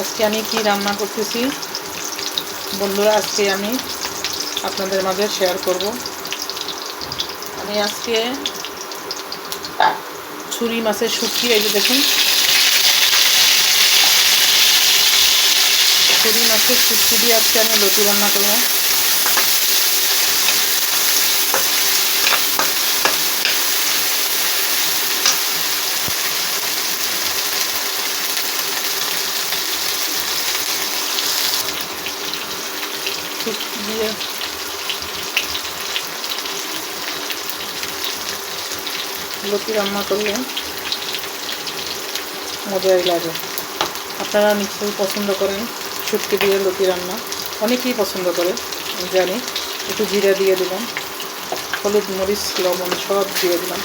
আজকে আমি কি রান্না করতেছি? বন্ধুরা, আজকে আমি আপনাদের মাঝে শেয়ার করব। আমি আজকে ছুরি মাছের শুটকি, এই যে দেখুন। ছুরি মাছের শুটকি দিয়ে আজকে আমি লতি রান্না করব শুটকি দিয়ে লতি রান্না করলে মজাই লাগে। আপনারা নিশ্চয়ই পছন্দ করেন শুটকি দিয়ে লতি রান্না। অনেকেই পছন্দ করে জানি। একটু জিরা দিয়ে দিলাম, হলুদ, মরিচ, লবণ সব দিয়ে দিলাম।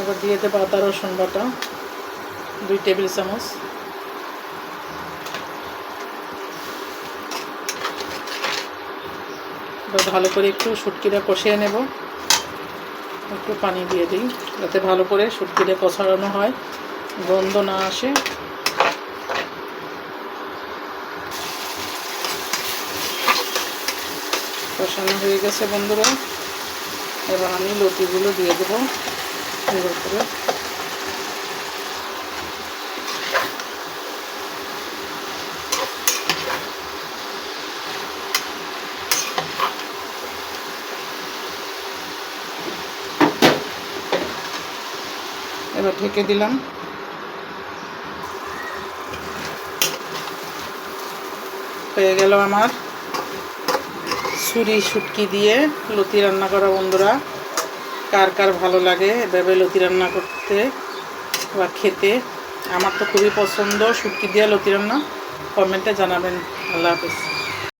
এবার দিয়ে দেবো আদা, রসুন বাটা। দুই টেবিল চামচ। ভালো করে একটু শুটকিটা কষিয়ে নেব। একটু পানি দিয়ে দিই, যাতে ভালো করে শুটকিটা কষানো হয়, গন্ধ না আসে। কষানো হয়ে গেছে বন্ধুরা। এবার আমি লতিগুলো দিয়ে দেবো। করে এবার ঢেকে দিলাম। হয়ে গেল আমার ছুরি শুটকি দিয়ে লতি রান্না করা বন্ধুরা। কার কার ভালো লাগে এভাবে লতি রান্না করতে বা খেতে, আমার তো খুবই পছন্দ শুটকি দিয়ে লতি রান্না। কমেন্টে জানাবেন। আল্লাহ হাফিজ।